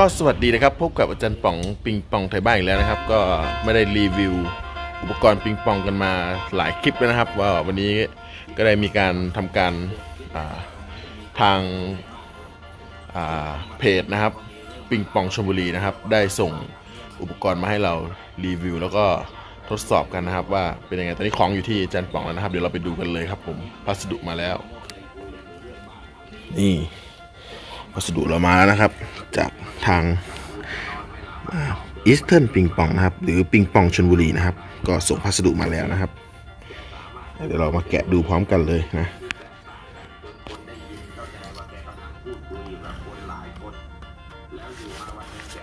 ก็สวัสดีนะครับ พบกับอาจารย์ป๋องปิงปองไทยบ้านอีกแล้วนะครับ ก็ไม่ได้รีวิว อุปกรณ์ปิงปองกันมาหลายคลิปแล้วนะครับว่าวันนี้ก็ได้มีการทำการาทางาเพจนะครับปิงปองชลบุรีนะครับ ได้ส่งอุปกรณ์มาให้เรารีวิว แล้วก็ทดสอบกันนะครับ ว่าเป็นยังไงตอนนี้ของอยู่ที่อาจารย์ป๋องแล้วนะครับ เดี๋ยวเราไปดูกันเลยครับ ผมพัสดุมาแล้ว นี่ พัสดุเรามาแล้วนะครับ จากทางอีสเทิร์นปิงปองนะครับ หรือปิงปองชนบุรีนะครับ ก็ส่งพัสดุมาแล้วนะครับ เดี๋ยวเรามาแกะดูพร้อมกันเลยนะ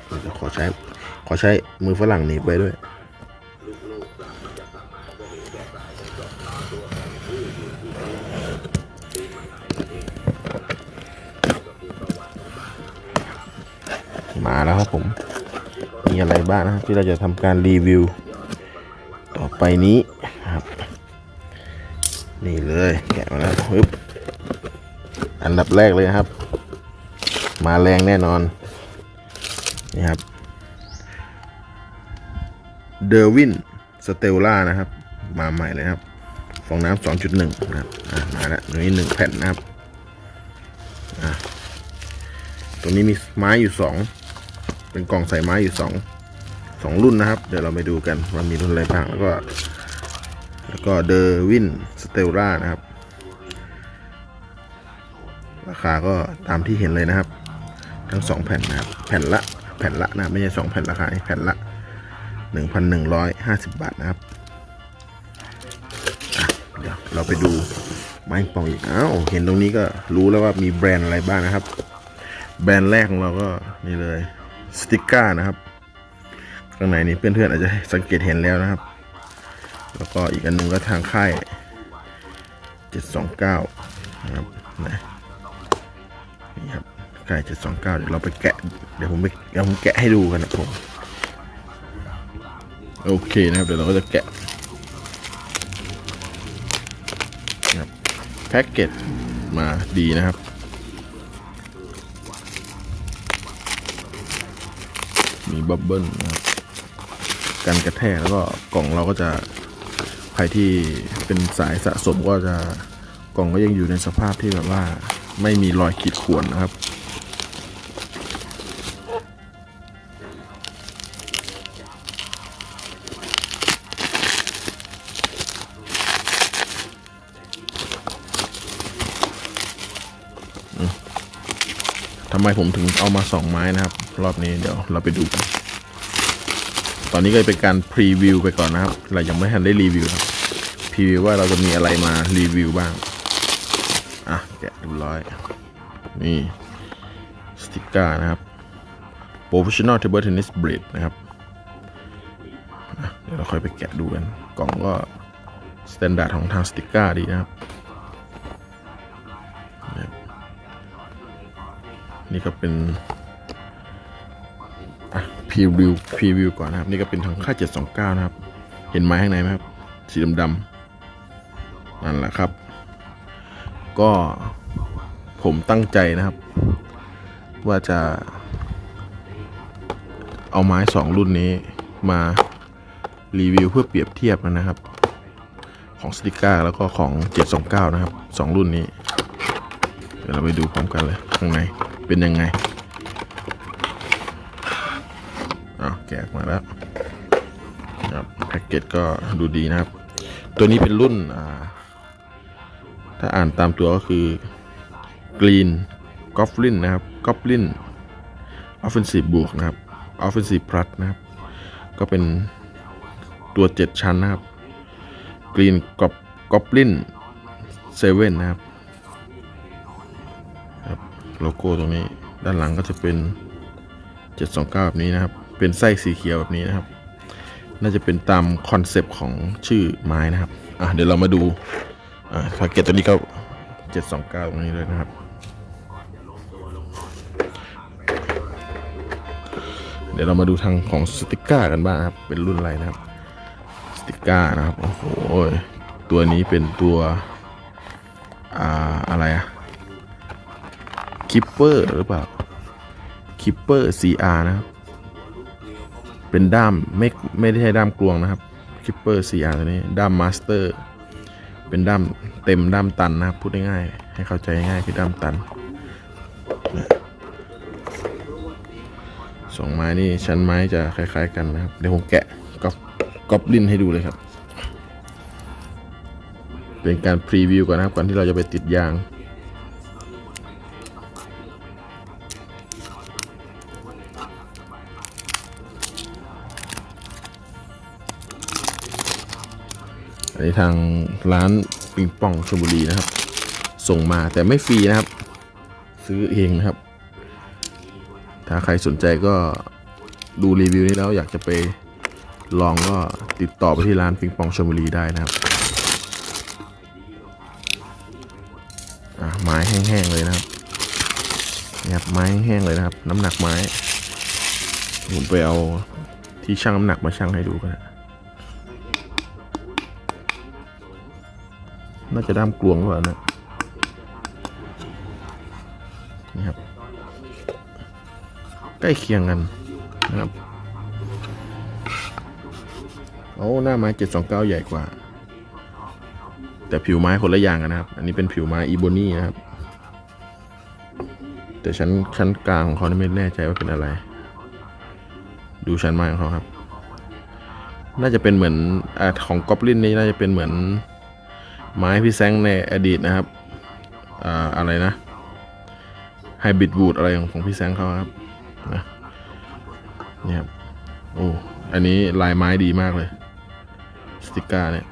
เดี๋ยวขอใช้ขอใช้มือฝรั่งหนีบไปด้วย แล้วครับผม มีอะไรบ้างนะครับที่เราจะทำการรีวิว ต่อไปนี้ครับ นี่เลยแกะมาแล้วปึ๊บอันดับแรกเลยนะครับ มาแรงแน่นอนนี่ครับเดอร์วินสเตลล่านะครับ มาใหม่เลยครับฟองน้ำ2.1นะครับมาแล้วตัวนี้หนึ่งแผ่นนะครับตัวนี้มีไม้อยู่สอง เป็นกล่องใส่ไม้อยู่สองสองรุ่นนะครับ เดี๋ยวเราไปดูกันว่ามีรุ่นอะไรบ้างแล้วก็ แล้วก็เดอร์วินสเตลล่านะครับ ราคาก็ตามที่เห็นเลยนะครับ ทั้งสองแผ่นนะครับ แผ่นละแผ่นละนะไม่ใช่สองแผ่นราคาแผ่นละ1,150บาทนะครับเดี๋ยวเราไปดูไม้ปองอีกอ้าวเห็นตรงนี้ก็รู้แล้วว่ามีแบรนด์อะไรบ้างนะครับ แบรนด์แรกของเราก็นี่เลย สติกก้านะครับ ข้างในนี้เพื่อนๆอาจจะสังเกตเห็นแล้วนะครับ แล้วก็อีกอันหนึงก็ทางค่าย729นะครับนะนี่ครับค่าย729เดี๋ยวเราไปแกะ เดี๋ยวผมไปเดี๋ยวผมแกะให้ดูกันนะผมโอเคนะครับเดี๋ยวเราก็จะแกะนะครับแพ็กเกจมาดีนะครับ มีบับเบิ้ลนะครับกันกระแทกแล้วก็กล่องเราก็จะใครที่เป็นสายสะสมก็จะกล่องก็ยังอยู่ในสภาพที่แบบว่าไม่มีรอยขีดข่วนนะครับ ทำไมผมถึงเอามาสองไม้นะครับ รอบนี้เดี๋ยวเราไปดูกัน ตอนนี้ก็เป็นการพรีวิวไปก่อนนะครับ เรายังไม่ทันได้รีวิวครับพรีวิวว่าเราจะมีอะไรมารีวิวบ้าง อะแกะเรียบร้อย นี่สติกเกอร์นะครับ Professional Table Tennis Blade นะครับ เดี๋ยวเราค่อยไปแกะดูกัน กล่องก็สแตนดาร์ดของทางสติกเกอร์ดีนะครับ นี่ก็เป็นพรีวิวพรีวิวก่อนนะครับ นี่ก็เป็นทางค่า 729 นะครับ เห็นไม้ข้างในไหมครับ สีดำๆนั่นแหละครับ ก็ผมตั้งใจนะครับ ว่าจะเอาไม้สองรุ่นนี้มารีวิวเพื่อเปรียบเทียบนะครับ ของสติก้าแล้วก็ของ 729 นะครับสองรุ่นนี้ เดี๋ยวเราไปดูพร้อมกันเลยข้างใน เป็นยังไงอ้าแกะออกมาแล้วครับแพ็กเกจก็ดูดีนะครับ ตัวนี้เป็นรุ่นอ่าถ้าอ่านตามตัวก็คือ Green Goblin นะครับ Goblin Offensive บวกนะครับ Offensive Plus นะครับ ก็เป็นตัว 7 ชั้นนะครับ Green Goblin 7นะครับ โลโก้ตรงนี้ ด้านหลังก็จะเป็น 729 แบบนี้นะครับ เป็นไส้สีเขียวแบบนี้นะครับ น่าจะเป็นตามคอนเซปต์ของชื่อไม้นะครับ อะเดี๋ยวเรามาดู อ่าแพ็กเกจตัวนี้ก็ 729 ตรงนี้เลยนะครับ เดี๋ยวเรามาดูทางของสติกเกอร์กันบ้างนะครับ เป็นรุ่นอะไรนะครับ สติกเกอร์นะครับ โอ้โห ตัวนี้เป็นตัว อ่า อะไรอะ คิปเปอร์หรือเปล่า Keeper CR นะครับเป็นด้ามไม่ไม่ได้ใช้ด้ามกลวงนะครับ Keeper CR ตัวนี้ด้าม Master เป็นด้ามเต็มด้ามตันนะครับพูดง่ายๆให้เข้าใจง่ายคือด้ามตันสองไม้นี่ชั้นไม้จะคล้ายๆกันนะครับ เดี๋ยวผมแกะก๊อปก๊อปลินให้ดูเลยครับ เป็นการพรีวิวก่อนนะครับก่อนที่เราจะไปติดยาง อันทางร้านปิงปองชลบุรีนะครับ ส่งมาแต่ไม่ฟรีนะครับ ซื้อเองนะครับ ถ้าใครสนใจก็ดูรีวิวนี้แล้วอยากจะไปลองก็ติดต่อไปที่ร้านปิงปองชลบุรีได้นะครับไม้แห้งๆเลยนะครับเนี่ยครับไม้แห้งเลยนะครับ น้ำหนักไม้ ผมไปเอาที่ชั่งน้ำหนักมาชั่งให้ดูกันนะ น่าจะด้ามกลวงหรือเปล่านะนี่ครับ ใกล้เคียงกันนะครับโอ้หน้าไม้729ใหญ่กว่า แต่ผิวไม้คนละอย่างกันนะครับ อันนี้เป็นผิวไม้อีโบนี่นะครับ แต่ชั้นชั้นกลางของเขาไม่แน่ใจว่าเป็นอะไร ดูชั้นไม้ของเขาครับ น่าจะเป็นเหมือนอของกอบลินนี่น่าจะเป็นเหมือน ไม้พี่แซงในอดีตนะครับอ่าอะไรนะไฮบริดวูดอะไรของของพี่แซงเขาครับนะเนี่ยครับโอ้อันนี้ลายไม้ดีมากเลยสติกเกอร์เนี่ย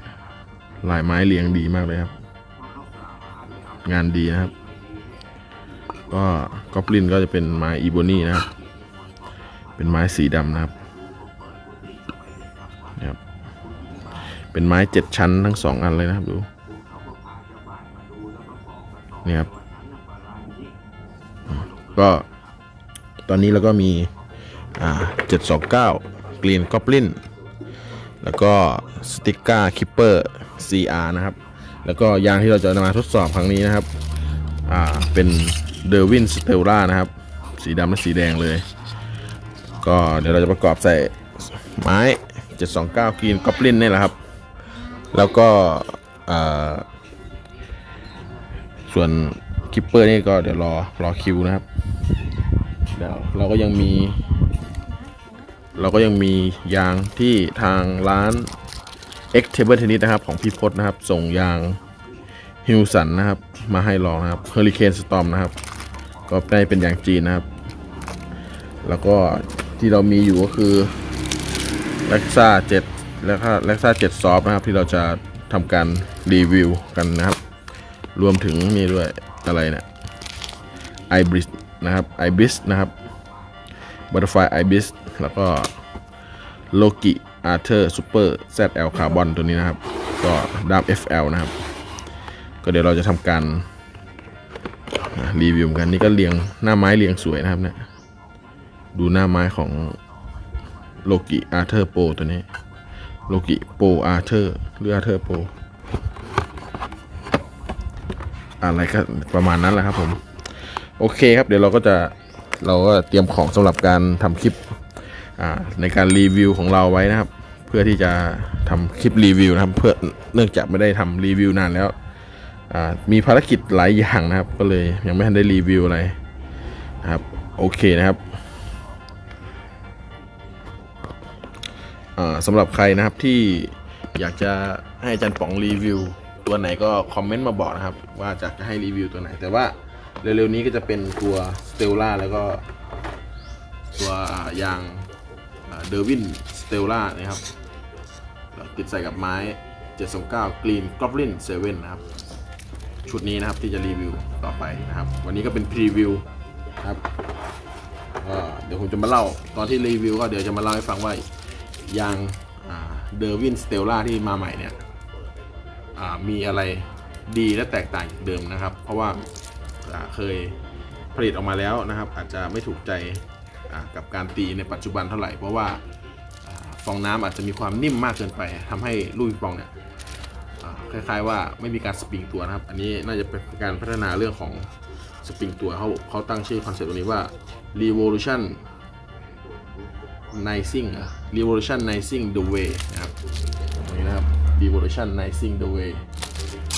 ลายไม้เรียงดีมากเลยครับ งานดีนะครับ ก็กอบลินก็จะเป็นไม้อีโบนี่นะครับ เป็นไม้สีดำนะครับนี่ครับ เป็นไม้เจ็ดชั้นทั้งสองอันเลยนะครับดู นี่ครับก็ตอนนี้เราก็มีอ่า729 Green Goblin แล้วก็สติกเกอร์คิปเปอร์ CR นะครับ แล้วก็ยางที่เราจะนำมาทดสอบครั้งนี้นะครับอ่าเป็นเดอร์วินสเตลล่านะครับ สีดำและสีแดงเลย ก็เดี๋ยวเราจะประกอบใส่ไม้ 729 Green Goblin นี่แหละครับ แล้วก็อ่า ส่วนคิปเปอร์นี่ก็เดี๋ยวรอรอคิวนะครับเดี๋ยวเราก็ยังมี เราก็ยังมียางที่ทางร้าน X Table Tennis นะครับ ของพี่พศนะครับ ส่งยางฮิวสันนะครับ มาให้ลองนะครับ Hurricane Storm นะครับ ก็ได้เป็นยางจีนนะครับ แล้วก็ที่เรามีอยู่ก็คือ l e x a 7แล้วก็ l e x a 7 Soft นะครับ ที่เราจะทำการรีวิวกันนะครับ รวมถึงนี่ด้วยอะไรเนะี่ย ibis นะครับ ibis นะครับ butterfly ibis แล้วก็ loki arthur super zl carbon ตัวนี้นะครับ ก็ดาม fl นะครับ ก็เดี๋ยวเราจะทำการรีวิวกันนี่ก็เรียงหน้าไม้เรียงสวยนะครับเนี่ยดูหน้าไม้ของ loki arthur pro ตัวนี้ loki pro arthur หรือ arthur pro อ อะไรก็ประมาณนั้นแหละครับผม โอเคครับเดี๋ยวเราก็จะเราก็เตรียมของสำหรับการทำคลิปในการรีวิวของเราไว้นะครับ เพื่อที่จะทำคลิปรีวิวนะครับ เพื่อเนื่องจากไม่ได้ทำรีวิวนานแล้วมีภารกิจหลายอย่างนะครับ ก็เลยยังไม่ทันได้รีวิวอะไรนะครับโอเคนะครับอ่าสำหรับใครนะครับที่อยากจะให้อาจารย์ป๋องรีวิว ตัวไหนก็คอมเมนต์มาบอกนะครับ ว่าจะจะให้รีวิวตัวไหน แต่ว่าเร็วๆนี้ก็จะเป็นตัวสเตลล่าแล้วก็ ตัวยางเดอร์วินสเตลล่านะครับติดใส่กับไม้ 729 Green Goblin 7 นะครับ ชุดนี้นะครับที่จะรีวิวต่อไปนะครับ วันนี้ก็เป็นพรีวิวนะครับเดี๋ยวผมจะมาเล่าตอนที่รีวิวก็เดี๋ยวจะมาเล่าให้ฟังว่ายางเดอร์วินสเตลล่าที่มาใหม่เนี่ย มีอะไรดีและแตกต่างจากเดิมนะครับ เพราะว่าเคยผลิตออกมาแล้วนะครับ อาจจะไม่ถูกใจกับการตีในปัจจุบันเท่าไหร่ เพราะว่าฟองน้ำอาจจะมีความนิ่มมากเกินไปทำให้ลูกปิงปองเนี่ยคล้ายๆว่าไม่มีการสปริงตัวนะครับ อันนี้น่าจะเป็นการพัฒนาเรื่องของสปริงตัวเขาเขาตั้งชื่อคอนเซ็ปต์ตัวนี้ว่า revolution Nicing revolution Nicing the way นะครับตรงนี้นะครับ revolution Nicing the way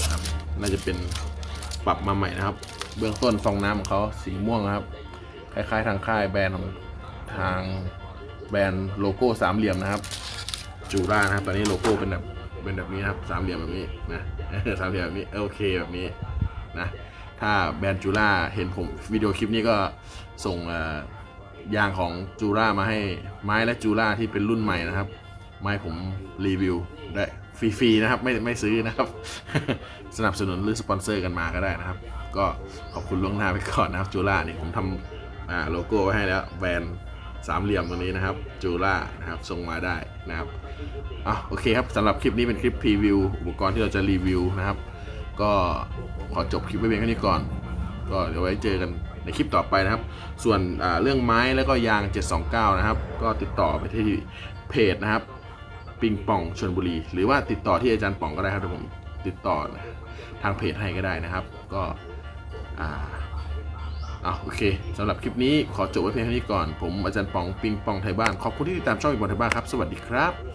นะครับน่าจะเป็นปรับมาใหม่นะครับ เบื้องต้นฟองน้ำของเขาสีม่วงนะครับ คล้ายๆทางค่ายแบรนด์ของทางแบรนด์โลโก้สามเหลี่ยมนะครับ จูรานะครับ ตอนนี้โลโก้เป็นแบบเป็นแบบนี้นะครับสามเหลี่ยมแบบนี้นะสามเหลี่ยมแบบนี้โอเคแบบนี้นะถ้าแบรนด์จูราเห็นผมวิดีโอคลิปนี้ก็ส่งยางของจูรามาให้ไม้และจูราที่เป็นรุ่นใหม่นะครับ ไม้ผมรีวิวได้ ฟรีๆนะครับไม่ไม่ซื้อนะครับ สนับสนุนหรือสปอนเซอร์กันมาก็ได้นะครับ ก็ขอบคุณล่วงหน้าไปก่อนนะครับจูรานี่ผมทำโลโก้ไว้ให้แล้วแบรนด์สามเหลี่ยมตรงนี้นะครับจูรานะครับส่งมาได้นะครับอะโอเคครับสำหรับคลิปนี้เป็นคลิปพรีวิวอุปกรณ์ที่เราจะรีวิวนะครับ ก็ขอจบคลิปไว้เพียงแค่นี้ก่อน ก็เดี๋ยวไว้เจอกันในคลิปต่อไปนะครับ ส่วนเรื่องไม้แล้วก็ยาง 729 นะครับ ก็ติดต่อไปที่เพจนะครับ ปิงป่องชนบุรี หรือว่าติดต่อที่อาจารย์ป่องก็ได้ครับเดี๋ยวผมติดต่อทางเพจให้ก็ได้นะครับ ก็อ่าอะโอเคสำหรับคลิปนี้ขอจบไว้เพียงเท่านี้ก่อน ผมอาจารย์ป่องปิงป่องไทยบ้าน ขอบคุณที่ติดตามช่องอีกบอลไทยบ้านครับ สวัสดีครับ